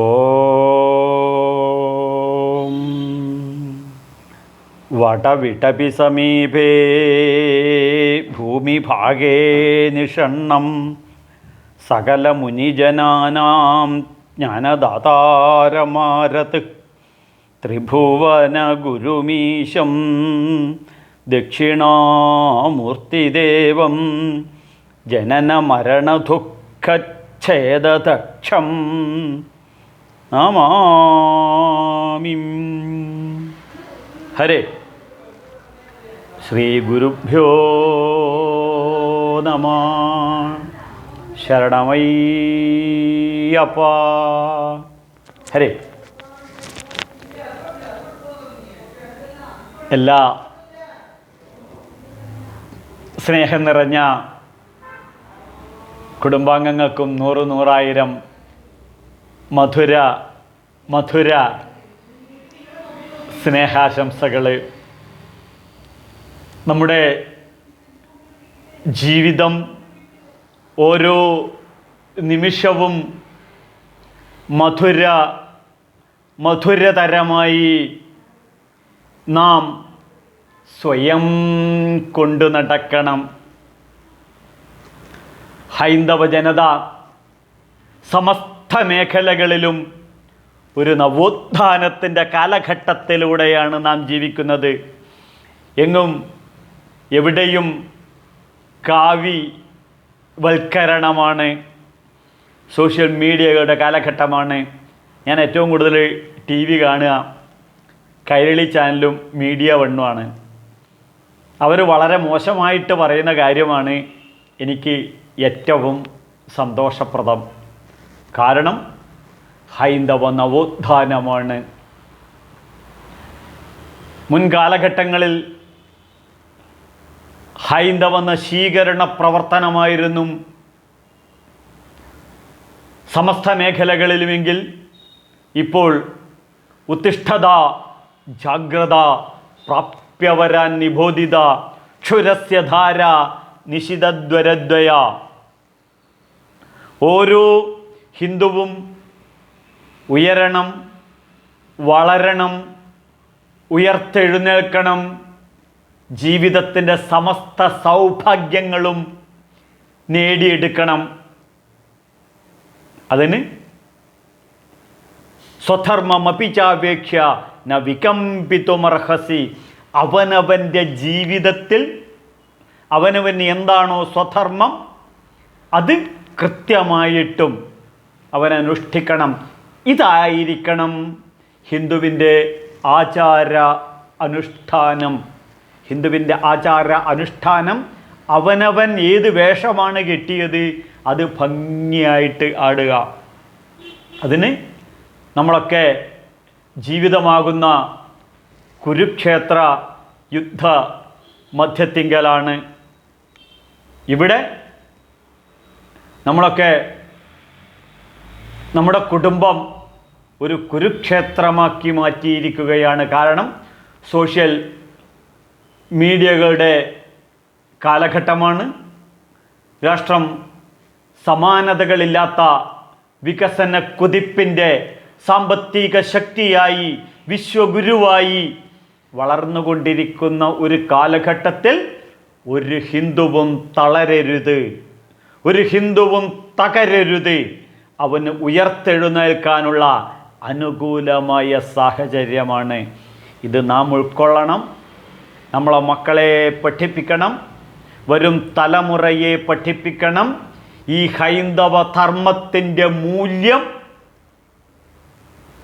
ഓം. വടവിടപി സമീപേ ഭൂമിഭാഗേ നിഷണ്ണം. സകലമുനിജനാനാം ജ്ഞാനദാതാരമാരത്. ത്രിഭുവനഗുരുമീശം ദക്ഷിണാമൂർത്തിദേവം ജനനമരണദുഃഖച്ഛേദദക്ഷം നമാമിം. ഹരേ. ശ്രീഗുരുഭ്യോ നമ. ശരണമയ്യപ്പ. ഹരേ. എല്ലാ സ്നേഹം നിറഞ്ഞ കുടുംബാംഗങ്ങൾക്കും നൂറ് നൂറായിരം മധുര മധുര സ്നേഹാശംസകൾ നമ്മുടെ ജീവിതം ഓരോ നിമിഷവും മധുര മധുരതരമായി നാം സ്വയം കൊണ്ടു നടക്കണം. ഹൈന്ദവ ജനത സമസ്ത മേഖലകളിലും ഒരു നവോത്ഥാനത്തിന്റെ കാലഘട്ടത്തിലൂടെയാണ് നാം ജീവിക്കുന്നത്. എങ്ങും എവിടെയും കാവി വൽക്കരണമാണ് സോഷ്യൽ മീഡിയകളുടെ കാലഘട്ടമാണ്. ഞാൻ ഏറ്റവും കൂടുതൽ ടി വി കാണുക കൈരളി ചാനലും മീഡിയ വണ്ണുമാണ് അവർ വളരെ മോശമായിട്ട് പറയുന്ന കാര്യമാണ് എനിക്ക് ഏറ്റവും സന്തോഷപ്രദം. കാരണം ഹൈന്ദവ നവോത്ഥാനമാണ്. മുൻകാലഘട്ടങ്ങളിൽ ഹൈന്ദവ നശീകരണ പ്രവർത്തനമായിരുന്നു. സമസ്ത മേഖലകളിലുമെങ്കിൽ ഇപ്പോൾ ഉത്തിഷ്ഠത ജാഗ്രത പ്രാപ്യവരാൻ നിബോധിത ക്ഷുരസ്യധാര നിശിതദ്വരദ്വയ ഓരോ ഹിന്ദുവും ഉയരണം വളരണം ഉയർത്തെഴുന്നേൽക്കണം ജീവിതത്തിന്റെ സമസ്ത സൗഭാഗ്യങ്ങളും നേടിയെടുക്കണം. അതിന് സ്വധർമ്മമപിച്ചാപേക്ഷ ന വികമ്പിത്തുമർഹസി അവനവന്റെ ജീവിതത്തിൽ അവനവന് എന്താണോ സ്വധർമ്മം അത് കൃത്യമായിട്ടും അവൻ അനുഷ്ഠിക്കണം ഇതായിരിക്കണം ഹിന്ദുവിന്റെ ആചാര അനുഷ്ഠാനം. ഹിന്ദുവിന്റെ ആചാര അനുഷ്ഠാനം അവനവൻ ഏത് വേഷമാണ് കിട്ടിയത് അത് ഭംഗിയായിട്ട് ആടുക. അതിന് നമ്മളൊക്കെ ജീവിതമാകുന്ന കുരുക്ഷേത്ര യുദ്ധ മധ്യത്തിങ്കലാണ്. ഇവിടെ നമ്മളൊക്കെ നമ്മുടെ കുടുംബം ഒരു കുരുക്ഷേത്രമാക്കി മാറ്റിയിരിക്കുകയാണ് കാരണം സോഷ്യൽ മീഡിയകളുടെ കാലഘട്ടമാണ്. രാഷ്ട്രം സമാനതകളില്ലാത്ത വികസന കുതിപ്പിന്റെ സാമ്പത്തിക ശക്തിയായി വിശ്വഗുരുവായി വളർന്നുകൊണ്ടിരിക്കുന്ന ഒരു കാലഘട്ടത്തിൽ ഒരു ഹിന്ദുവും തളരരുത്. ഒരു ഹിന്ദുവും തകരരുത്. അവന് ഉയർത്തെഴുന്നേൽക്കാനുള്ള അനുകൂലമായ സാഹചര്യമാണ്. ഇത് നാം ഉൾക്കൊള്ളണം. നമ്മളെ മക്കളെ പഠിപ്പിക്കണം. വരും തലമുറയെ പഠിപ്പിക്കണം. ഈ ഹൈന്ദവ ധർമ്മത്തിന്റെ മൂല്യം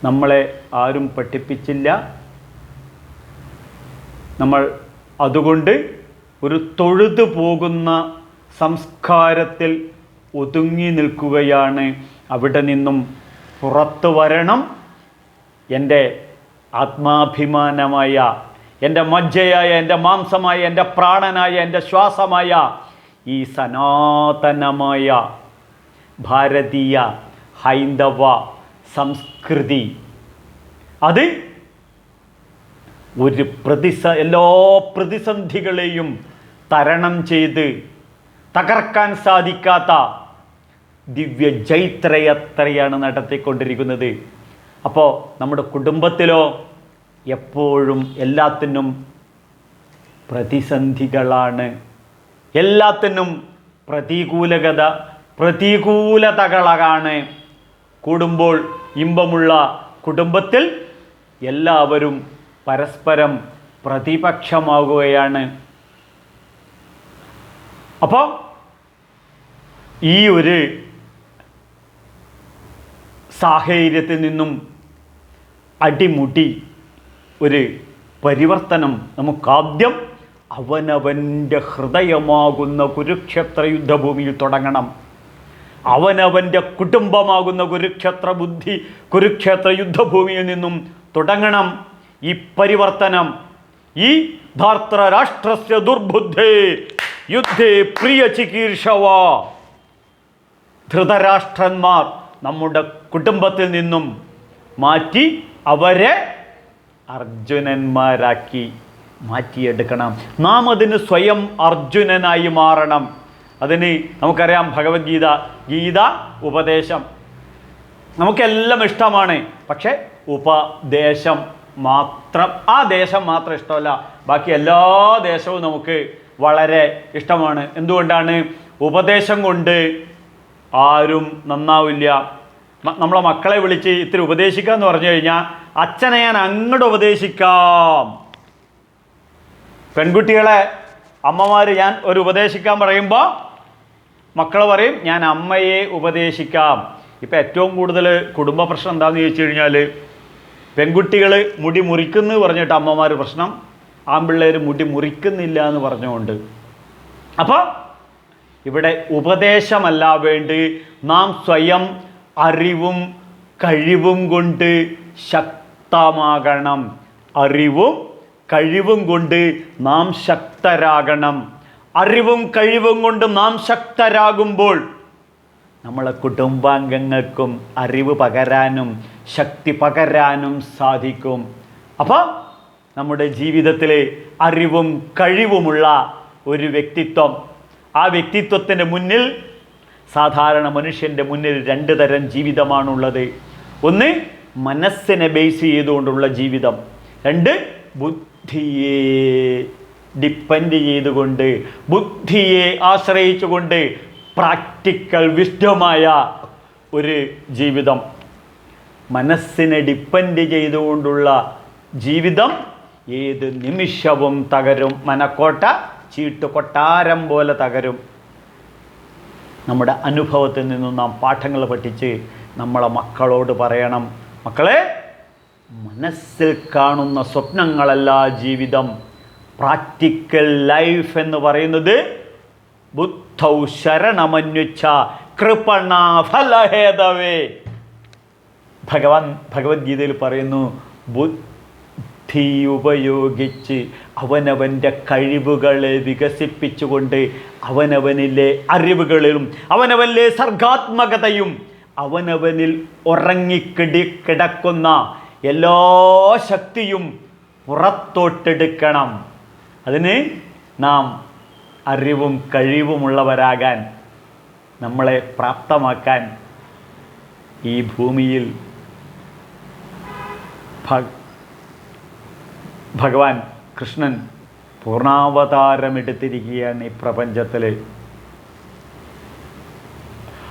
നമ്മളെ ആരും പഠിപ്പിച്ചില്ല. നമ്മൾ അതുകൊണ്ട് ഒരു തൊഴുതു പോകുന്ന സംസ്കാരത്തിൽ ഒതുങ്ങി നിൽക്കുകയാണ് അവിടെ നിന്നും പുറത്തു വരണം. എന്റെ ആത്മാഭിമാനമായ എന്റെ മജ്ജയായ എന്റെ മാംസമായ എന്റെ പ്രാണനായ എന്റെ ശ്വാസമായ ഈ സനാതനമായ ഭാരതീയ ഹൈന്ദവ സംസ്കൃതി. അത് ഒരു പ്രതിസ എല്ലാ പ്രതിസന്ധികളെയും തരണം ചെയ്ത് തകർക്കാൻ സാധിക്കാത്ത ദിവ്യ ജൈത്രയത്രയാണ് നടത്തിക്കൊണ്ടിരിക്കുന്നത്. അപ്പോൾ നമ്മുടെ കുടുംബത്തിലോ എപ്പോഴും എല്ലാത്തിനും പ്രതിസന്ധികളാണ്. എല്ലാത്തിനും പ്രതികൂലകത പ്രതികൂലതകളാണ്. കൂടുമ്പോൾ ഇമ്പമുള്ള കുടുംബത്തിൽ എല്ലാവരും പരസ്പരം പ്രതിപക്ഷമാകുകയാണ് അപ്പോൾ ഈ ഒരു സാഹചര്യത്തിൽ നിന്നും അടിമുടി ഒരു പരിവർത്തനം നമുക്കാദ്യം അവനവന്റെ ഹൃദയമാകുന്ന കുരുക്ഷേത്ര യുദ്ധഭൂമിയിൽ തുടങ്ങണം. അവനവന്റെ കുടുംബമാകുന്ന കുരുക്ഷേത്ര ബുദ്ധി കുരുക്ഷേത്ര യുദ്ധഭൂമിയിൽ നിന്നും തുടങ്ങണം. ഈ പരിവർത്തനം ഈ ധാർത്തരാഷ്ട്രസ്യ ദുർബുദ്ധേ യുദ്ധേ പ്രിയ ചികീർഷവ. ധൃതരാഷ്ട്രന്മാർ നമ്മുടെ കുടുംബത്തിൽ നിന്നും മാറ്റി അവരെ അർജുനന്മാരാക്കി മാറ്റിയെടുക്കണം. നാം അതിന് സ്വയം അർജുനനായി മാറണം. അതിന് നമുക്കറിയാം ഭഗവത്ഗീത ഗീത ഉപദേശം. നമുക്കെല്ലാം ഇഷ്ടമാണ്. പക്ഷേ ഉപദേശം മാത്രം ആ ദേശം മാത്രം ഇഷ്ടമല്ല. ബാക്കി എല്ലാ ദേശവും നമുക്ക് വളരെ ഇഷ്ടമാണ്. എന്തുകൊണ്ടാണ്? ഉപദേശം കൊണ്ട് ആരും നന്നാവില്ല. നമ്മളെ മക്കളെ വിളിച്ച് ഇത്തിരി ഉപദേശിക്കുക എന്ന് പറഞ്ഞു കഴിഞ്ഞാൽ അച്ഛനെ ഞാൻ അങ്ങോട്ട് ഉപദേശിക്കാം. പെൺകുട്ടികളെ അമ്മമാർ ഞാൻ ഒരു ഉപദേശിക്കാൻ പറയുമ്പോൾ മക്കൾ പറയും ഞാൻ അമ്മയെ ഉപദേശിക്കാം. ഇപ്പം ഏറ്റവും കൂടുതൽ കുടുംബ പ്രശ്നം എന്താണെന്ന് ചോദിച്ചു കഴിഞ്ഞാൽ പെൺകുട്ടികൾ മുടി മുറിക്കുന്നു പറഞ്ഞിട്ട് അമ്മമാർ പ്രശ്നം ആൺപിള്ളേർ മുടി മുറിക്കുന്നില്ല എന്ന് പറഞ്ഞുകൊണ്ട്. അപ്പോൾ ഇവിടെ ഉപദേശമല്ല വേണ്ടി നാം സ്വയം അറിവും കഴിവും കൊണ്ട് ശക്തമാകണം. അറിവും കഴിവും കൊണ്ട് നാം ശക്തരാകണം. അറിവും കഴിവും കൊണ്ട് നാം ശക്തരാകുമ്പോൾ നമ്മളെ കുടുംബാംഗങ്ങൾക്കും അറിവ് പകരാനും ശക്തി പകരാനും സാധിക്കും. അപ്പോൾ നമ്മുടെ ജീവിതത്തിലെ അറിവും കഴിവുമുള്ള ഒരു വ്യക്തിത്വം ആ വ്യക്തിത്വത്തിന് മുന്നിൽ സാധാരണ മനുഷ്യന്റെ മുന്നിൽ രണ്ട് തരം ജീവിതമാണുള്ളത്. ഒന്ന് മനസ്സിനെ ബേസ് ചെയ്തുകൊണ്ടുള്ള ജീവിതം. രണ്ട് ബുദ്ധിയെ ഡിപ്പെൻഡ് ചെയ്തുകൊണ്ട് ബുദ്ധിയെ ആശ്രയിച്ചുകൊണ്ട് പ്രാക്ടിക്കൽ വിഷ്ഠമായ ഒരു ജീവിതം. മനസ്സിനെ ഡിപ്പെൻഡ് ചെയ്തുകൊണ്ടുള്ള ജീവിതം ഏത് നിമിഷവും തകരും മനക്കോട്ട. ചീട്ട് കൊട്ടാരം പോലെ തകരും. നമ്മുടെ അനുഭവത്തിൽ നിന്നും നാം പാഠങ്ങൾ പഠിച്ച് നമ്മളെ മക്കളോട് പറയണം മക്കളെ മനസ്സിൽ കാണുന്ന സ്വപ്നങ്ങളല്ല ജീവിതം. പ്രാക്ടിക്കൽ ലൈഫ് എന്ന് പറയുന്നത് ബുദ്ധൗ ശരണമന്വിച്ച കൃപണ ഫലഹേതവേ ഭഗവാൻ ഭഗവത്ഗീതയിൽ പറയുന്നു ബുദ്ധി ഉപയോഗിച്ച് അവനവന്റെ കഴിവുകളെ വികസിപ്പിച്ചുകൊണ്ട് അവനവനിലെ അറിവുകളിലും അവനവനിലെ സർഗാത്മകതയും അവനവനിൽ ഉറങ്ങിക്കിടി കിടക്കുന്ന എല്ലാ ശക്തിയും പുറത്തോട്ടെടുക്കണം. അതിന് നാം അറിവും കഴിവുമുള്ളവരാകാൻ നമ്മളെ പ്രാപ്തമാക്കാൻ ഈ ഭൂമിയിൽ ഭഗവാൻ കൃഷ്ണൻ പൂർണാവതാരമെടുത്തിരിക്കുകയാണ് ഈ പ്രപഞ്ചത്തിൽ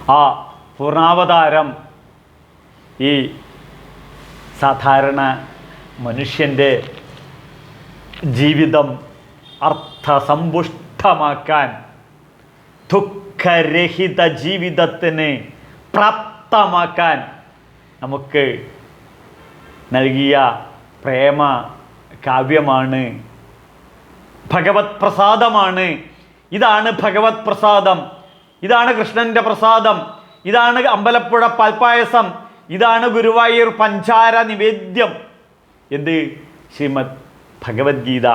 ആ പൂർണാവതാരം ഈ സാധാരണ മനുഷ്യന്റെ ജീവിതം അർത്ഥസമ്പുഷ്ടമാക്കാൻ ദുഃഖരഹിത ജീവിതത്തിന് പ്രാപ്തമാക്കാൻ നമുക്ക് നൽകിയ പ്രേമ കാവ്യമാണ്. ഭഗവത് പ്രസാദമാണ്. ഇതാണ് ഭഗവത് പ്രസാദം. ഇതാണ് കൃഷ്ണന്റെ പ്രസാദം. ഇതാണ് അമ്പലപ്പുഴ പൽപ്പായസം. ഇതാണ് ഗുരുവായൂർ പഞ്ചാര നിവേദ്യം. എന്ത്? ശ്രീമദ് ഭഗവത്ഗീത.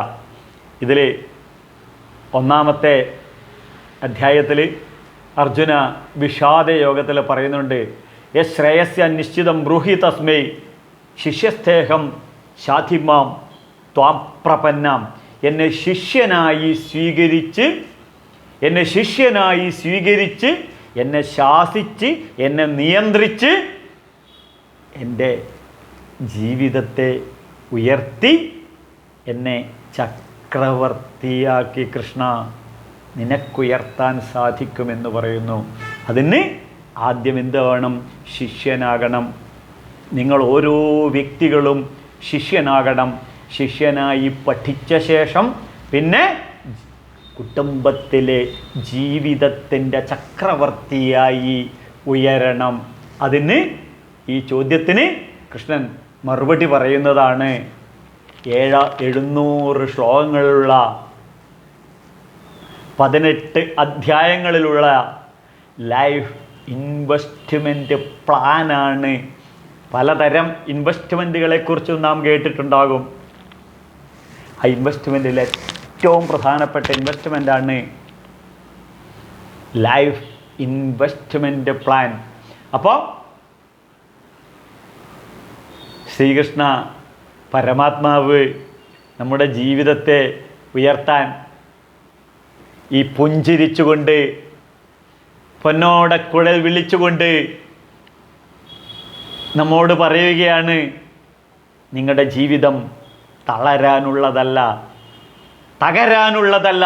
ഇതിലെ ഒന്നാമത്തെ അധ്യായത്തിൽ അർജുന വിഷാദ യോഗത്തിൽ പറയുന്നുണ്ട് യ ശ്രേയസ്യ നിശ്ചിതം ബ്രൂഹി തസ്മൈ ശിഷ്യസ്തേഹം ശാധിമാം ത്വാം പ്രപന്നം. എന്നെ ശിഷ്യനായി സ്വീകരിച്ച് എന്നെ ശിഷ്യനായി സ്വീകരിച്ച് എന്നെ ശാസിച്ച് എന്നെ നിയന്ത്രിച്ച് എന്റെ ജീവിതത്തെ ഉയർത്തി എന്നെ ചക്രവർത്തിയാക്കി കൃഷ്ണ നിനക്കുയർത്താൻ സാധിക്കുമെന്ന് പറയുന്നു. അതിന് ആദ്യം എന്ത് വേണം? ശിഷ്യനാകണം. നിങ്ങൾ ഓരോ വ്യക്തികളും ശിഷ്യനാകണം. ശിഷ്യനായി പഠിച്ച ശേഷം പിന്നെ കുടുംബത്തിലെ ജീവിതത്തിന്റെ ചക്രവർത്തിയായി ഉയരണം. അതിന് ഈ ചോദ്യത്തിന് കൃഷ്ണൻ മറുപടി പറയുന്നതാണ്. ഏഴ എഴുന്നൂറ് ശ്ലോകങ്ങളുള്ള പതിനെട്ട് അധ്യായങ്ങളിലുള്ള ലൈഫ് ഇൻവെസ്റ്റ്മെന്റ് പ്ലാനാണ്. പലതരം ഇൻവെസ്റ്റ്മെന്റുകളെക്കുറിച്ചും നാം കേട്ടിട്ടുണ്ടാകും. ആ ഇൻവെസ്റ്റ്മെന്റിൽ ഏറ്റവും പ്രധാനപ്പെട്ട ഇൻവെസ്റ്റ്മെന്റാണ് ലൈഫ് ഇൻവെസ്റ്റ്മെന്റ് പ്ലാൻ അപ്പോൾ ശ്രീകൃഷ്ണ പരമാത്മാവ് നമ്മുടെ ജീവിതത്തെ ഉയർത്താൻ ഈ പുഞ്ചിരിച്ചുകൊണ്ട് പൊന്നോടക്കുഴൽ വിളിച്ചുകൊണ്ട് നമ്മോട് പറയുകയാണ് നിങ്ങളുടെ ജീവിതം തളരാനുള്ളതല്ല തകരാനുള്ളതല്ല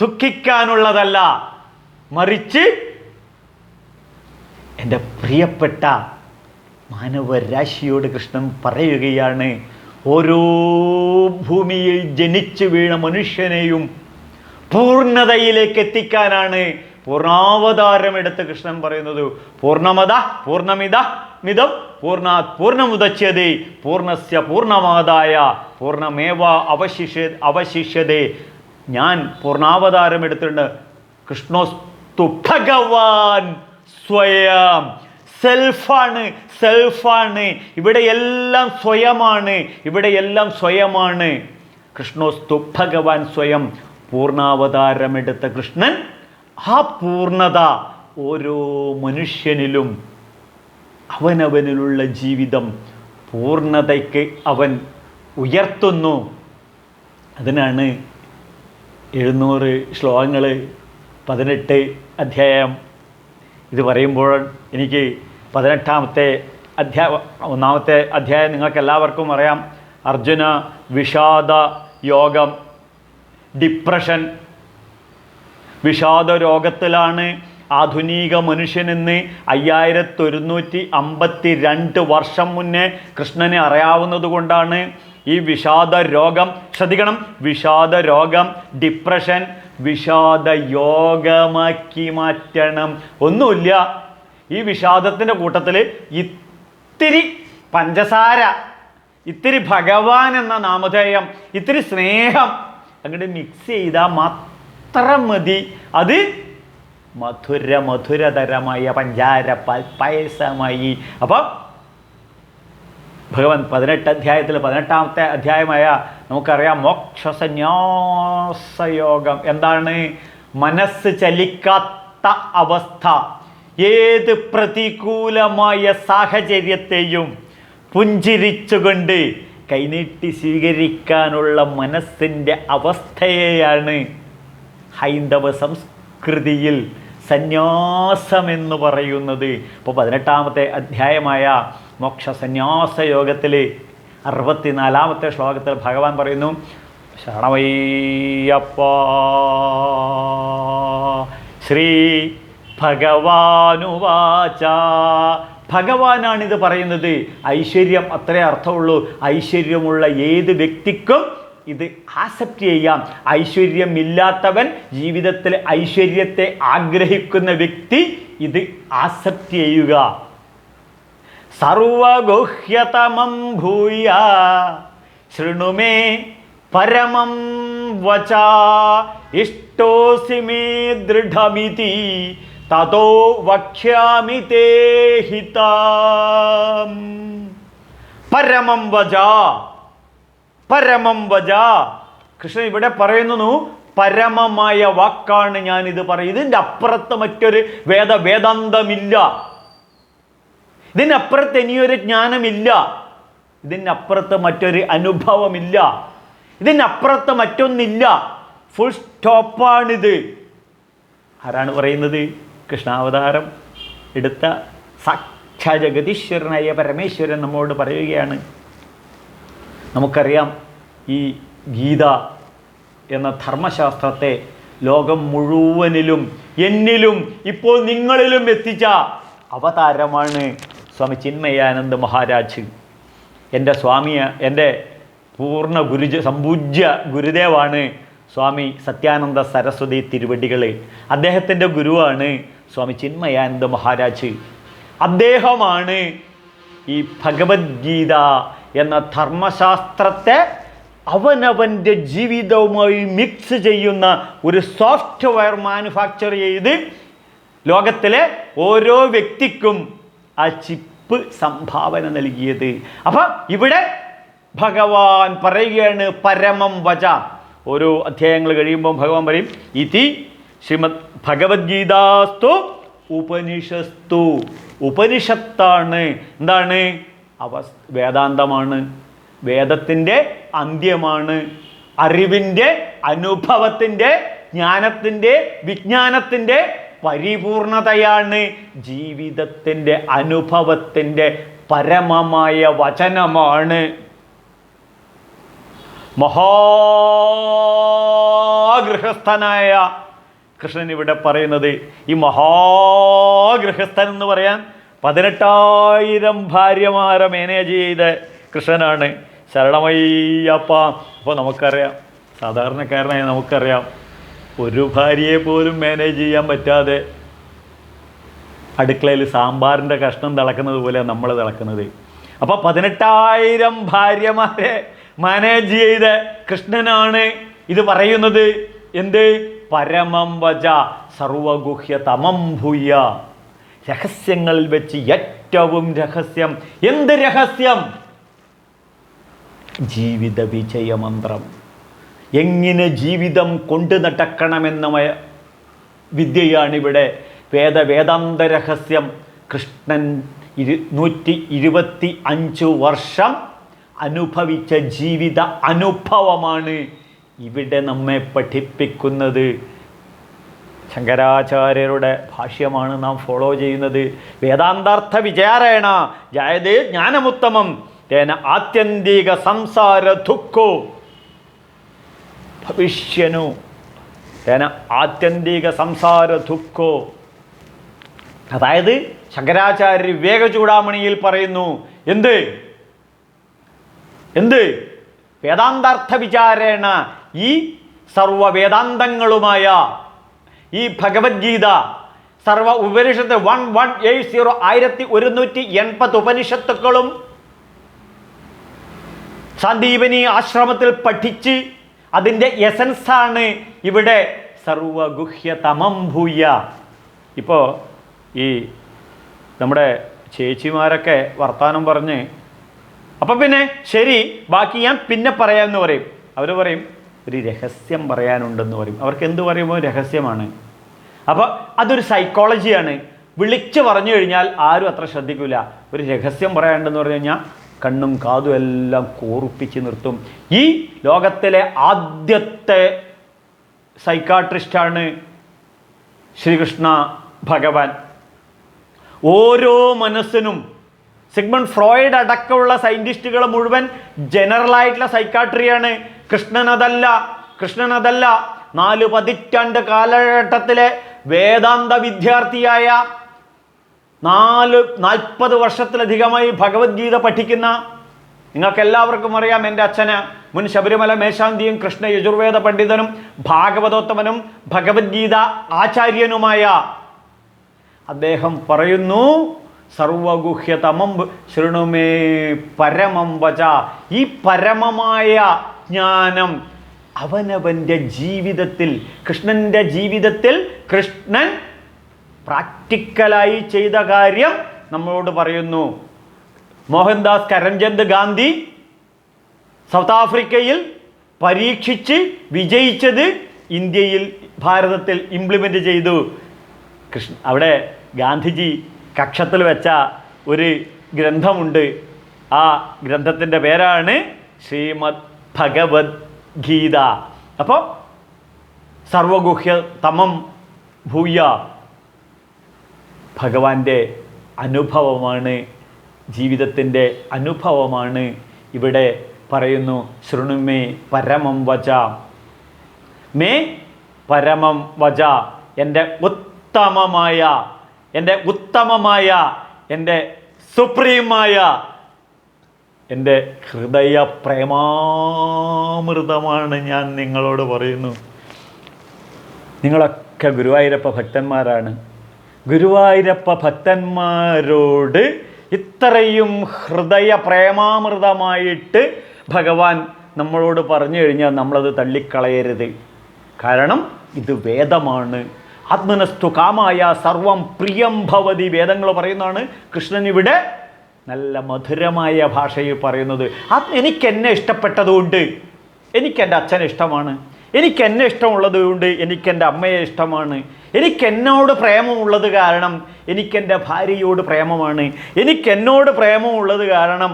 ദുഃഖിക്കാനുള്ളതല്ല. മറിച്ച് എന്റെ പ്രിയപ്പെട്ട മാനവരാശിയോട് കൃഷ്ണൻ പറയുകയാണ് ഓരോ ഭൂമിയിൽ ജനിച്ചു വീണ മനുഷ്യനെയും പൂർണതയിലേക്ക് എത്തിക്കാനാണ് പൂർണാവതാരം എടുത്ത് കൃഷ്ണൻ പറയുന്നത്. പൂർണമത പൂർണമിത മിതം പൂർണ പൂർണമുദച്ചത് പൂർണസ്യ പൂർണമാതായ പൂർണമേവ അവശിഷ്യ അവശിഷ്യതേ. ഞാൻ പൂർണാവതാരം എടുത്തിട്ടുണ്ട്. കൃഷ്ണോസ്തു ഭഗവാൻ സ്വയം. സെൽഫാണ് സെൽഫാണ്. ഇവിടെ എല്ലാം സ്വയമാണ്. ഇവിടെ എല്ലാം സ്വയമാണ്. കൃഷ്ണോസ്തു ഭഗവാൻ സ്വയം പൂർണാവതാരമെടുത്ത കൃഷ്ണൻ ആ പൂർണത ഓരോ മനുഷ്യനിലും അവനവനിലുള്ള ജീവിതം പൂർണതയ്ക്ക് അവൻ ഉയർത്തുന്നു. അതിനാണ് എഴുന്നൂറ് ശ്ലോകങ്ങൾ പതിനെട്ട് അധ്യായം. ഇത് പറയുമ്പോൾ എനിക്ക് പതിനെട്ടാമത്തെ അധ്യായ ഒന്നാമത്തെ അധ്യായം നിങ്ങൾക്ക് എല്ലാവർക്കും അറിയാം. അർജുന വിഷാദ യോഗം ഡിപ്രഷൻ. വിഷാദ രോഗത്തിലാണ് ആധുനിക മനുഷ്യനെന്ന് അയ്യായിരത്തി ഒരുന്നൂറ്റി അമ്പത്തി രണ്ട് വർഷം മുന്നേ കൃഷ്ണനെ അറിയാവുന്നത് കൊണ്ടാണ് ഈ വിഷാദ രോഗം ശ്രദ്ധിക്കണം. വിഷാദ രോഗം ഡിപ്രഷൻ വിഷാദ യോഗമാക്കി മാറ്റണം. ഒന്നുമില്ല. ഈ വിഷാദത്തിന്റെ കൂട്ടത്തിൽ ഇത്തിരി പഞ്ചസാര ഇത്തിരി ഭഗവാൻ എന്ന നാമധേയം ഇത്തിരി സ്നേഹം അങ്ങോട്ട് മിക്സ് ചെയ്താൽ മാത്രം മതി. അത് മധുര മധുരതരമായ പഞ്ചാര പായസമായി. അപ്പം ഭഗവാൻ പതിനെട്ട് അധ്യായത്തിൽ പതിനെട്ടാമത്തെ അധ്യായമായ നമുക്കറിയാം മോക്ഷസന്യാസയോഗം. എന്താണ്? മനസ്സ് ചലിക്കാത്ത അവസ്ഥ. ഏത് പ്രതികൂലമായ സാഹചര്യത്തെയും പുഞ്ചിരിച്ചുകൊണ്ട് കൈനീട്ടി സ്വീകരിക്കാനുള്ള മനസ്സിന്റെ അവസ്ഥയെയാണ് ഹൈന്ദവ സംസ്കൃതിയിൽ സന്യാസം എന്ന് പറയുന്നത്. ഇപ്പോൾ പതിനെട്ടാമത്തെ അധ്യായമായ മോക്ഷ സന്യാസ യോഗത്തിൽ അറുപത്തിനാലാമത്തെ ശ്ലോകത്തിൽ ഭഗവാൻ പറയുന്നു ശരണമയ്യപ്പ ശ്രീ ഭഗവാനുവാച. ഭഗവാനാണിത് പറയുന്നത്. ഐശ്വര്യം അത്രേ അർത്ഥമുള്ളൂ. ഐശ്വര്യമുള്ള ഏത് വ്യക്തിക്കും ഇത് ആക്സെപ്റ്റ് ചെയ്യാം. ഐശ്വര്യമില്ലാത്തവൻ ജീവിതത്തിൽ ഐശ്വര്യത്തെ ആഗ്രഹിക്കുന്ന വ്യക്തി ഇത് ആക്സെപ്റ്റ് ചെയ്യുക. സർവഗുഹ്യതമം ഭൂയ ശൃണുമേ പരമം വച ഇഷ്ടോസി മേ ദൃഢമിതി തതോ വക്ഷ്യാമി തേ പരമം വച. പരമം വജ. കൃഷ്ണൻ ഇവിടെ പറയുന്നു പരമമായ വാക്കാണ് ഞാൻ ഇത് പറയും ഇതിന്റെ അപ്പുറത്ത് മറ്റൊരു വേദ വേദാന്തമില്ല. ഇതിനപ്പുറത്ത് ഇനിയൊരു ജ്ഞാനമില്ല. ഇതിനപ്പുറത്ത് മറ്റൊരു അനുഭവമില്ല. ഇതിനപ്പുറത്ത് മറ്റൊന്നില്ല. ഫുൾ സ്റ്റോപ്പാണിത് ആരാണ് പറയുന്നത്? കൃഷ്ണാവതാരം എടുത്ത സാക്ഷാ ജഗതീശ്വരനായ പരമേശ്വരൻ നമ്മോട് പറയുകയാണ്. നമുക്കറിയാം ഈ ഗീത എന്ന ധർമ്മശാസ്ത്രത്തെ ലോകം മുഴുവനിലും എന്നിലും ഇപ്പോൾ നിങ്ങളിലും എത്തിച്ച അവതാരമാണ് സ്വാമി ചിന്മയാനന്ദ മഹാരാജ്. എന്റെ സ്വാമിയ എന്റെ പൂർണ ഗുരുജ സമ്പൂജ്യ ഗുരുദേവാണ് സ്വാമി സത്യാനന്ദ സരസ്വതി തിരുവടികൾ അദ്ദേഹത്തിന്റെ ഗുരുവാണ് സ്വാമി ചിന്മയാനന്ദ മഹാരാജ്. അദ്ദേഹമാണ് ഈ ഭഗവത്ഗീത എന്ന ധർമ്മശാസ്ത്രത്തെ അവനവന്റെ ജീവിതവുമായി മിക്സ് ചെയ്യുന്ന ഒരു സോഫ്റ്റ്വെയർ മാനുഫാക്ചർ ചെയ്ത് ലോകത്തിലെ ഓരോ വ്യക്തിക്കും ആ ചിപ്പ് സംഭാവന നൽകിയത്. അപ്പം ഇവിടെ ഭഗവാൻ പറയുകയാണ് പരമം വച. ഓരോ അധ്യായങ്ങൾ കഴിയുമ്പോൾ ഭഗവാൻ പറയും ഇതി ശ്രീമദ് ഭഗവത്ഗീതാസ്തു ഉപനിഷസ്തു. ഉപനിഷത്താണ്. എന്താണ്? അവ വേദാന്തമാണ്. വേദത്തിന്റെ അന്ത്യമാണ്. അറിവിന്റെ അനുഭവത്തിന്റെ ജ്ഞാനത്തിന്റെ വിജ്ഞാനത്തിന്റെ പരിപൂർണതയാണ്. ജീവിതത്തിന്റെ അനുഭവത്തിന്റെ പരമമായ വചനമാണ്. മഹാഗൃഹസ്ഥനായ കൃഷ്ണൻ ഇവിടെ പറയുന്നത് ഈ മഹാഗൃഹസ്ഥൻ എന്ന് പറയാൻ പതിനെട്ടായിരം ഭാര്യമാരെ മാനേജ് ചെയ്ത കൃഷ്ണനാണ് ശരണമയ്യപ്പ. അപ്പോൾ നമുക്കറിയാം സാധാരണക്കാരനായ നമുക്കറിയാം ഒരു ഭാര്യയെ പോലും മാനേജ് ചെയ്യാൻ പറ്റാതെ അടുക്കളയിൽ സാമ്പാറിന്റെ കഷ്ണം തിളക്കുന്നത് പോലെ നമ്മൾ തിളക്കുന്നത്. അപ്പോൾ പതിനെട്ടായിരം ഭാര്യമാരെ മാനേജ് ചെയ്ത കൃഷ്ണനാണ് ഇത് പറയുന്നത്. എന്ത്? പരമം വജ സർവഗുഹ്യ തമം ഭൂയ. രഹസ്യങ്ങളിൽ വെച്ച് ഏറ്റവും രഹസ്യം. എന്ത് രഹസ്യം? ജീവിത വിജയമന്ത്രം എങ്ങനെ ജീവിതം കൊണ്ടു നടക്കണമെന്ന വിദ്യയാണിവിടെ വേദ വേദാന്ത രഹസ്യം. കൃഷ്ണൻ ഇരു നൂറ്റി ഇരുപത്തി അഞ്ച് വർഷം അനുഭവിച്ച ജീവിത അനുഭവമാണ് ഇവിടെ നമ്മെ പഠിപ്പിക്കുന്നത്. ശങ്കരാചാര്യരുടെ ഭാഷ്യമാണ് നാം ഫോളോ ചെയ്യുന്നത്. വേദാന്താർത്ഥ വിചാരേണ ജായതേ ജ്ഞാനമുത്തമം തേന ആത്യന്തിക സംസാര ദുഃഖോ ഭവിഷ്യനു. തേന ആത്യന്തിക സംസാര ദുഃഖോ. അതായത് ശങ്കരാചാര്യ വിവേക ചൂടാമണിയിൽ പറയുന്നു എന്ത്? എന്ത്? വേദാന്താർത്ഥ വിചാരേണ ഈ സർവ വേദാന്തങ്ങളുമായ ഈ ഭഗവത്ഗീത സർവ Upanishad one one eight zero ആയിരത്തി ഒരുന്നൂറ്റി എൺപത് ഉപനിഷത്തുക്കളും സന്ദീപനി ആശ്രമത്തിൽ പഠിച്ച് അതിന്റെ എസൻസാണ് ഇവിടെ സർവഗുഹ്യ തമം ഭൂയ. ഇപ്പോൾ ഈ നമ്മുടെ ചേച്ചിമാരൊക്കെ വർത്തമാനം പറഞ്ഞ് അപ്പം പിന്നെ ശരി ബാക്കി ഞാൻ പിന്നെ പറയാമെന്ന് പറയും. അവർ പറയും ഒരു രഹസ്യം പറയാനുണ്ടെന്ന് പറയും. അവർക്ക് എന്ത് പറയുമ്പോൾ രഹസ്യമാണ്. അപ്പോൾ അതൊരു സൈക്കോളജിയാണ് വിളിച്ചു പറഞ്ഞു കഴിഞ്ഞാൽ ആരും അത്ര ശ്രദ്ധിക്കില്ല ഒരു രഹസ്യം പറയാനുണ്ടെന്ന് പറഞ്ഞു കഴിഞ്ഞാൽ കണ്ണും കാതും എല്ലാം കോർപ്പിച്ച് നിർത്തും. ഈ ലോകത്തിലെ ആദ്യത്തെ സൈക്കാട്രിസ്റ്റാണ് ശ്രീകൃഷ്ണ ഭഗവാൻ. ഓരോ മനസ്സിനും സിഗ്മൺ ഫ്രോയിഡ് അടക്കമുള്ള സയന്റിസ്റ്റുകൾ മുഴുവൻ ജനറലായിട്ടുള്ള സൈക്കാട്രിയാണ് കൃഷ്ണൻ അതല്ല നാല് പതിറ്റാണ്ട് കാലഘട്ടത്തിലെ വേദാന്ത വിദ്യാർത്ഥിയായ നാല് നാൽപ്പത് വർഷത്തിലധികമായി ഭഗവത്ഗീത പഠിക്കുന്ന നിങ്ങൾക്ക് എല്ലാവർക്കും അറിയാം എന്റെ അച്ഛന് മുൻ ശബരിമല മേശാന്തിയും കൃഷ്ണ യജുർവേദ പണ്ഡിതനും ഭാഗവതോത്തമനും ഭഗവത്ഗീത ആചാര്യനുമായ അദ്ദേഹം പറയുന്നു സർവഗുഹ്യതമം ശൃണുമേ പരമം വച. ഈ പരമമായ ജ്ഞാനം അവനവന്റെ ജീവിതത്തിൽ കൃഷ്ണന്റെ ജീവിതത്തിൽ കൃഷ്ണൻ പ്രാക്ടിക്കലായി ചെയ്ത കാര്യം നമ്മളോട് പറയുന്നു. മോഹൻദാസ് കരംചന്ദ് ഗാന്ധി സൗത്ത് ആഫ്രിക്കയിൽ പരീക്ഷിച്ച് വിജയിച്ചത് ഇന്ത്യയിൽ ഭാരതത്തിൽ ഇംപ്ലിമെന്റ് ചെയ്തു. കൃഷ്ണ അവിടെ ഗാന്ധിജി കക്ഷത്തിൽ വെച്ച ഒരു ഗ്രന്ഥമുണ്ട്. ആ ഗ്രന്ഥത്തിന്റെ പേരാണ് ശ്രീമദ് ഭഗവത് ഗീത അപ്പോൾ സർവഗുഹ്യ തമം ഭൂയ. ഭഗവാന്റെ അനുഭവമാണ് ജീവിതത്തിന്റെ അനുഭവമാണ് ഇവിടെ പറയുന്നു ശൃണുമേ പരമം വച മേ പരമം വച എന്റെ ഉത്തമമായ എന്റെ ഉത്തമമായ എന്റെ സുപ്രീമായ എന്റെ ഹൃദയ പ്രേമാമൃതമാണ് ഞാൻ നിങ്ങളോട് പറയുന്നു. നിങ്ങളൊക്കെ ഗുരുവായൂരപ്പ ഭക്തന്മാരാണ്. ഗുരുവായൂരപ്പ ഭക്തന്മാരോട് ഇത്രയും ഹൃദയ പ്രേമാമൃതമായിട്ട് ഭഗവാൻ നമ്മളോട് പറഞ്ഞു കഴിഞ്ഞാൽ നമ്മളത് തള്ളിക്കളയരുത്. കാരണം ഇത് വേദമാണ്. ആത്മനസ്തു കാമായ സർവം പ്രിയം ഭവതി വേദങ്ങൾ പറയുന്നതാണ് കൃഷ്ണൻ ഇവിടെ നല്ല മധുരമായ ഭാഷയിൽ പറയുന്നത് അത് എനിക്ക് എന്നെ ഇഷ്ടപ്പെട്ടതുകൊണ്ട് എനിക്ക് എന്റെ അച്ഛനെ ഇഷ്ടമാണ് എനിക്ക് എന്നെ ഇഷ്ടമുള്ളത് കൊണ്ട് എനിക്ക് എന്റെ അമ്മയെ ഇഷ്ടമാണ് എനിക്ക് എന്നോട് പ്രേമമുള്ളത് കാരണം എനിക്ക് എന്റെ ഭാര്യയോട് പ്രേമമാണ് എനിക്ക് എന്നോട് പ്രേമമുള്ളത് കാരണം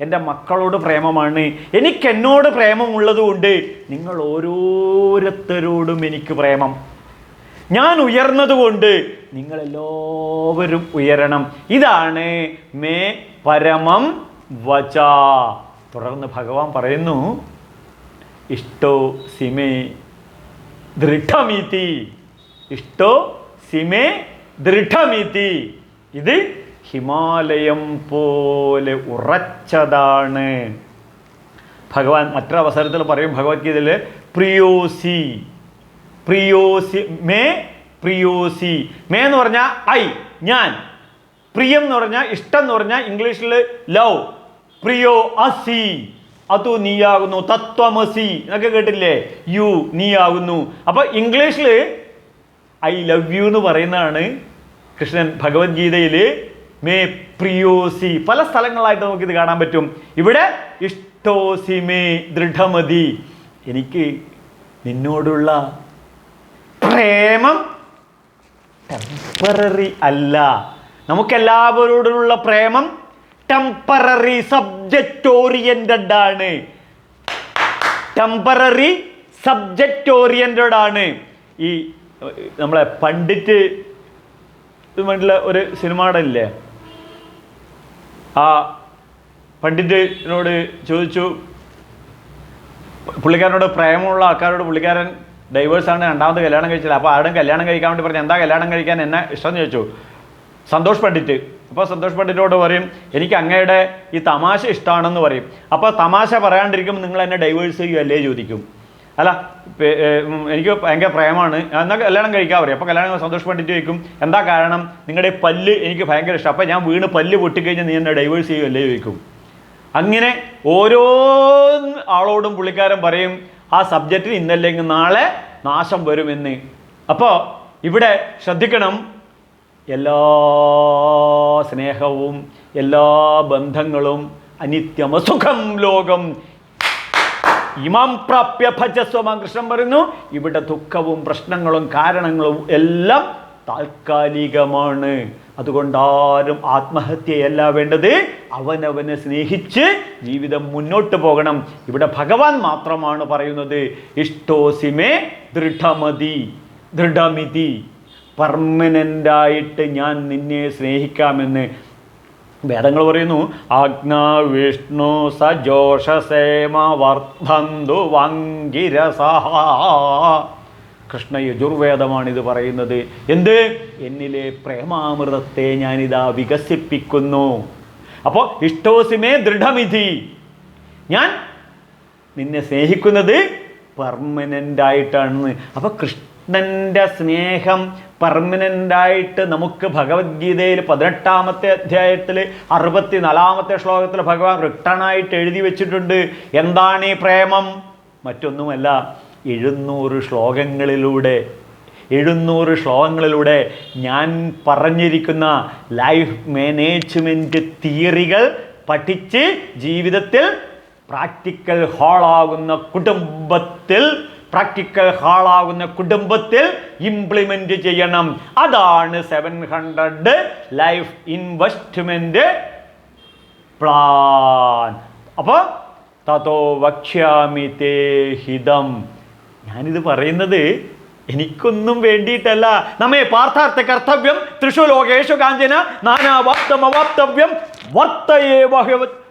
എന്റെ മക്കളോട് പ്രേമമാണ് എനിക്ക് എന്നോട് പ്രേമമുള്ളത് കൊണ്ട് നിങ്ങൾ ഓരോരുത്തരോടും എനിക്ക് പ്രേമം. ഞാൻ ഉയർന്നതുകൊണ്ട് നിങ്ങളെല്ലാവരും ഉയരണം. ഇതാണ് മേ പരമം വച. തുടർന്ന് ഭഗവാൻ പറയുന്നു ഇഷ്ടോ സിമേ ദൃഢമിതി. ഇഷ്ടോ സിമേ ദൃഢമിതി. ഇത് ഹിമാലയം പോലെ ഉറച്ചതാണ്. ഭഗവാൻ മറ്റൊരവസരത്തിൽ പറയും ഭഗവത്ഗീതയിൽ പ്രിയോസി പ്രിയോസി മേ പ്രിയോസി. മേ എന്ന് പറഞ്ഞാൽ ഐ ഞാൻ. പ്രിയം എന്ന് പറഞ്ഞാൽ ഇഷ്ടം എന്ന് പറഞ്ഞാൽ ഇംഗ്ലീഷിൽ ലവ്. പ്രിയോ അസി. അതു നീയാകുന്നു തത്വമസി. എന്നൊക്കെ കേട്ടില്ലേ? യു നീയാകുന്നു. അപ്പൊ ഇംഗ്ലീഷിൽ ഐ ലവ് യു എന്ന് പറയുന്നതാണ് കൃഷ്ണൻ ഭഗവത്ഗീതയിൽ മേ പ്രിയോസി പല സ്ഥലങ്ങളായിട്ട് നമുക്കിത് കാണാൻ പറ്റും. ഇവിടെ ഇഷ്ടോസി മേ ദൃഢമതി. എനിക്ക് നിന്നോടുള്ള പ്രേമം ടെമ്പററി അല്ല. നമുക്കെല്ലാവരോടുള്ള പ്രേമം ടെമ്പററി സബ്ജക്റ്റ് ഓറിയന്റഡ് ആണ്. ടെമ്പററി സബ്ജക്റ്റ് ഓറിയന്റഡ് ആണ്. ഈ നമ്മളെ പണ്ഡിറ്റ് വേണ്ടിയുള്ള ഒരു സിനിമയുടെ ഇല്ലേ? ആ പണ്ഡിറ്റിനോട് ചോദിച്ചു പുള്ളിക്കാരനോട് പ്രേമമുള്ള ആൾക്കാരോട് പുള്ളിക്കാരൻ ഡൈവേഴ്സാണ് രണ്ടാമത് കല്യാണം കഴിച്ചത് അപ്പോൾ ആരും കല്യാണം കഴിക്കാൻ വേണ്ടി പറഞ്ഞു എന്താ കല്യാണം കഴിക്കാൻ എന്നെ ഇഷ്ടം ചോദിച്ചു. സന്തോഷ് പണ്ഡിറ്റ്. അപ്പോൾ സന്തോഷ് പണ്ഡിറ്റോട് പറയും എനിക്ക് അങ്ങയുടെ ഈ തമാശ ഇഷ്ടമാണെന്ന് പറയും. അപ്പോൾ തമാശ പറയാണ്ടിരിക്കുമ്പോൾ നിങ്ങൾ എന്നെ ഡൈവേഴ്സ് ചെയ്യുമല്ലേ ചോദിക്കും. അല്ല എനിക്ക് ഭയങ്കര പ്രേമാണ്. എന്നാൽ കല്യാണം കഴിക്കാൻ പറയും. അപ്പോൾ കല്യാണം സന്തോഷ് പണ്ഡിറ്റ് ചോദിക്കും എന്താ കാരണം? നിങ്ങളുടെ പല്ല് എനിക്ക് ഭയങ്കര ഇഷ്ടം. അപ്പോൾ ഞാൻ വീണ് പല്ല് പൊട്ടിക്കഴിഞ്ഞാൽ നീ എന്നെ ഡൈവേഴ്സ് ചെയ്യുമല്ലേ ചോദിക്കും. അങ്ങനെ ഓരോ ആളോടും പുള്ളിക്കാരൻ പറയും ആ സബ്ജക്റ്റിന് ഇന്നല്ലെങ്കിൽ നാളെ നാശം വരുമെന്ന്. അപ്പോൾ ഇവിടെ ശ്രദ്ധിക്കണം എല്ലാ സ്നേഹവും എല്ലാ ബന്ധങ്ങളും അനിത്യമസുഖം ലോകം. ഇമാം പ്രാപ്യ ഭജസ്വമാം കൃഷ്ണൻ പറയുന്നു ഇവിടെ ദുഃഖവും പ്രശ്നങ്ങളും കാരണങ്ങളും എല്ലാം താൽക്കാലികമാണ്. അതുകൊണ്ട് ആരും ആത്മഹത്യയല്ല വേണ്ടത്. അവനവനെ സ്നേഹിച്ച് ജീവിതം മുന്നോട്ട് പോകണം. ഇവിടെ ഭഗവാൻ മാത്രമാണ് പറയുന്നത് ഇഷ്ടോസിമേ ദൃഢമതി ദൃഢമിതി. പെർമനന്റായിട്ട് ഞാൻ നിന്നെ സ്നേഹിക്കാമെന്ന് വേദങ്ങൾ പറയുന്നു. ആജ്ഞ വിഷ്ണു സജോഷസേമ വർദ്ധന്തു വങ്കിരസഹ കൃഷ്ണ യജുർവേദമാണ് ഇത് പറയുന്നത്. എന്ത്? എന്നിലെ പ്രേമാമൃതത്തെ ഞാനിതാ വികസിപ്പിക്കുന്നു. അപ്പോൾ ഇഷ്ടോസിമേ ദൃഢമിധി ഞാൻ നിന്നെ സ്നേഹിക്കുന്നത് പെർമനന്റ് ആയിട്ടാണ് അപ്പോൾ കൃഷ്ണന്റെ സ്നേഹം പെർമനന്റ് ആയിട്ട് നമുക്ക് ഭഗവത്ഗീതയിൽ പതിനെട്ടാമത്തെ അധ്യായത്തിൽ അറുപത്തിനാലാമത്തെ ശ്ലോകത്തിൽ ഭഗവാൻ റിട്ടേണായിട്ട് എഴുതി വെച്ചിട്ടുണ്ട്. എന്താണ് ഈ പ്രേമം? മറ്റൊന്നുമല്ല എഴുന്നൂറ് ശ്ലോകങ്ങളിലൂടെ എഴുന്നൂറ് ശ്ലോകങ്ങളിലൂടെ ഞാൻ പറഞ്ഞിരിക്കുന്ന ലൈഫ് മാനേജ്മെന്റ് തിയറികൾ പഠിച്ച് ജീവിതത്തിൽ പ്രാക്ടിക്കൽ ഹോളാകുന്ന കുടുംബത്തിൽ പ്രാക്ടിക്കൽ ഹാളാകുന്ന കുടുംബത്തിൽ ഇംപ്ലിമെന്റ് ചെയ്യണം. അതാണ് seven hundred life investment plan അപ്പോൾ തതോ വക്ഷ്യാമി തേ ഹിതം. ഞാനിത് പറയുന്നത് എനിക്കൊന്നും വേണ്ടിയിട്ടല്ല. നമ്മെ പാർത്ഥാർത്ഥ കർത്തവ്യം തൃശു ലോകേഷു കാഞ്ചന നാനാവാപ്തം അവാപ്തവ്യം വർത്തയേ വഹ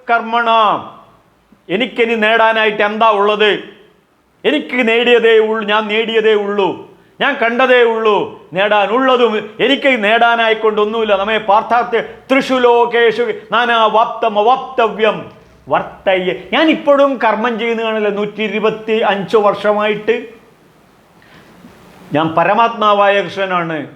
കർമ്മണ. എനിക്കിനി നേടാനായിട്ട് എന്താ ഉള്ളത്? എനിക്ക് നേടിയതേ ഉള്ളൂ ഞാൻ നേടിയതേ ഉള്ളൂ. ഞാൻ കണ്ടതേ ഉള്ളൂ. നേടാനുള്ളതും എനിക്ക് നേടാനായിക്കൊണ്ടൊന്നുമില്ല. നമ്മെ പാർത്ഥാർത്ഥ തൃശു ലോകേഷു നാനാവാപ്തം അവാപ്തവ്യം വർത്തയ്യ. ഞാൻ ഇപ്പോഴും കർമ്മം ചെയ്യുന്നതാണല്ലോ നൂറ്റി ഇരുപത്തി അഞ്ച് വർഷമായിട്ട്. ഞാൻ പരമാത്മാവായ കൃഷ്ണനാണ്.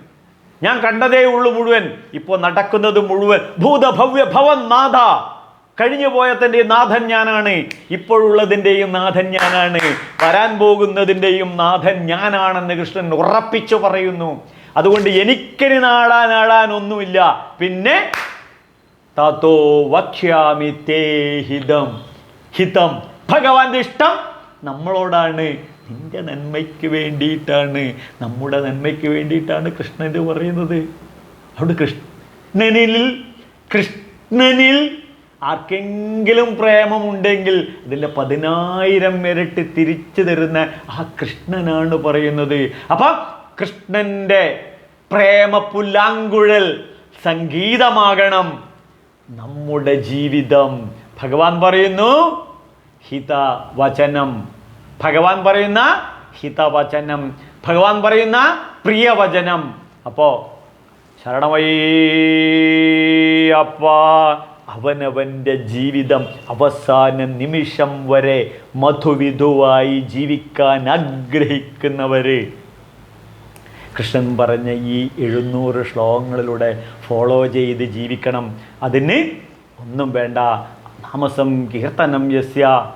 ഞാൻ കണ്ടതേ ഉള്ളൂ മുഴുവൻ. ഇപ്പോൾ നടക്കുന്നത് മുഴുവൻ. ഭൂതഭവ്യ ഭവൻ നാഥ. കഴിഞ്ഞു പോയതിന്റെ നാഥൻ ഞാനാണ് ഇപ്പോഴുള്ളതിന്റെയും നാഥൻ ഞാനാണ് വരാൻ പോകുന്നതിന്റെയും നാഥൻ ഞാനാണെന്ന് കൃഷ്ണൻ ഉറപ്പിച്ചു പറയുന്നു. അതുകൊണ്ട് എനിക്കിനി നാടാൻ നാടാൻ ഒന്നുമില്ല. പിന്നെ തത്തോ വക്ഷ്യാമി ഹിതം. ഹിതം. ഭഗവാന്റെ ഇഷ്ടം നമ്മളോടാണ്. നിന്റെ നന്മയ്ക്ക് വേണ്ടിയിട്ടാണ്. നമ്മുടെ നന്മയ്ക്ക് വേണ്ടിയിട്ടാണ് കൃഷ്ണൻ പറയുന്നത്. അവിടെ കൃഷ്ണനിൽ കൃഷ്ണനിൽ ആർക്കെങ്കിലും പ്രേമമുണ്ടെങ്കിൽ അതിന്റെ പതിനായിരം ഇരട്ടി തിരിച്ചു തരുന്ന ആ കൃഷ്ണനാണ് പറയുന്നത്. അപ്പം കൃഷ്ണന്റെ പ്രേമ പുല്ലാങ്കുഴൽ സംഗീതമാകണം നമ്മുടെ ജീവിതം. ഭഗവാൻ പറയുന്നു ഹിതവചനം. ഭഗവാൻ പറയുന്ന ഹിതവചനം. ഭഗവാൻ പറയുന്ന പ്രിയവചനം. അപ്പോൾ ശരണമയ്യപ്പ അവനവന്റെ ജീവിതം അവസാന നിമിഷം വരെ മധുവിധുവായി ജീവിക്കാൻ ആഗ്രഹിക്കുന്നവർ കൃഷ്ണൻ പറഞ്ഞ ഈ എഴുന്നൂറ് ശ്ലോകങ്ങളിലൂടെ ഫോളോ ചെയ്ത് ജീവിക്കണം. അതിന് ഒന്നും വേണ്ട. നാമസം കീർത്തനം യസ്യ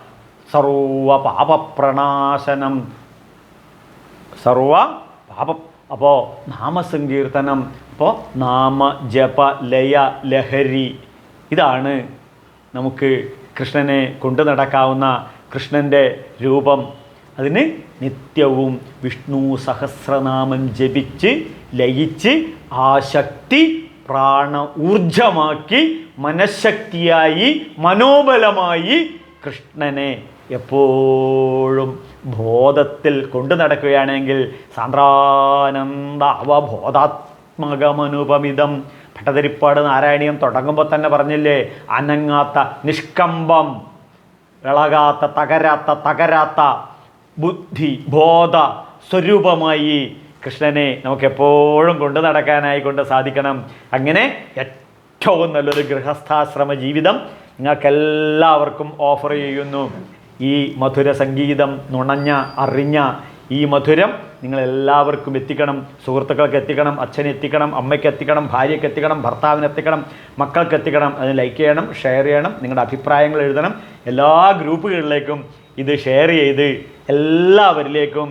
സർവ പാപപ്രണാശനം. സർവ പാപ. അപ്പോൾ നാമസങ്കീർത്തനം. അപ്പോൾ നാമ ജപ ലയ ലഹരി. ഇതാണ് നമുക്ക് കൃഷ്ണനെ കൊണ്ടു നടക്കാവുന്ന കൃഷ്ണന്റെ രൂപം. അതിന് നിത്യവും വിഷ്ണു സഹസ്രനാമം ജപിച്ച് ലയിച്ച് ആ ശക്തി പ്രാണ ഊർജമാക്കി മനഃശക്തിയായി മനോബലമായി കൃഷ്ണനെ എപ്പോഴും ബോധത്തിൽ കൊണ്ടു നടക്കുകയാണെങ്കിൽ സാന്ദ്രാനന്ദ അവബോധാത്മകമനുപമിതം. ഭട്ടതിരിപ്പാട് നാരായണീയം തുടങ്ങുമ്പോൾ തന്നെ പറഞ്ഞില്ലേ അനങ്ങാത്ത നിഷ്കമ്പം ഇളകാത്ത തകരാത്ത തകരാത്ത ബുദ്ധി ബോധ സ്വരൂപമായി കൃഷ്ണനെ നമുക്ക് എപ്പോഴും കൊണ്ടു നടക്കാനായി കൊണ്ട് സാധിക്കണം. അങ്ങനെ ഏറ്റവും നല്ലൊരു ഗൃഹസ്ഥാശ്രമ ജീവിതം നിങ്ങൾക്കെല്ലാവർക്കും ഓഫർ ചെയ്യുന്നു. ഈ മധുര സംഗീതം നുണഞ്ഞ അറിഞ്ഞ ഈ മധുരം നിങ്ങളെല്ലാവർക്കും എത്തിക്കണം സുഹൃത്തുക്കൾക്ക് എത്തിക്കണം അച്ഛന് എത്തിക്കണം അമ്മയ്ക്ക് എത്തിക്കണം ഭാര്യയ്ക്ക് എത്തിക്കണം ഭർത്താവിന് എത്തിക്കണം മക്കൾക്ക് എത്തിക്കണം. അതിന് ലൈക്ക് ചെയ്യണം ഷെയർ ചെയ്യണം നിങ്ങളുടെ അഭിപ്രായങ്ങൾ എഴുതണം. എല്ലാ ഗ്രൂപ്പുകളിലേക്കും ഇത് ഷെയർ ചെയ്ത് എല്ലാവരിലേക്കും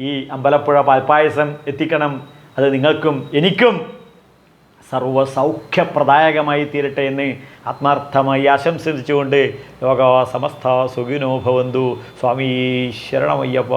ഈ അമ്പലപ്പുഴ പാൽപ്പായസം എത്തിക്കണം. അത് നിങ്ങൾക്കും എനിക്കും സർവസൗഖ്യപ്രദായകമായി തീരട്ടെ എന്ന് ആത്മാർത്ഥമായി ആശംസിച്ചുകൊണ്ട് ലോക സമസ്ത സുഖിനോ ഭവന്തു. സ്വാമി ശരണമയ്യപ്പ.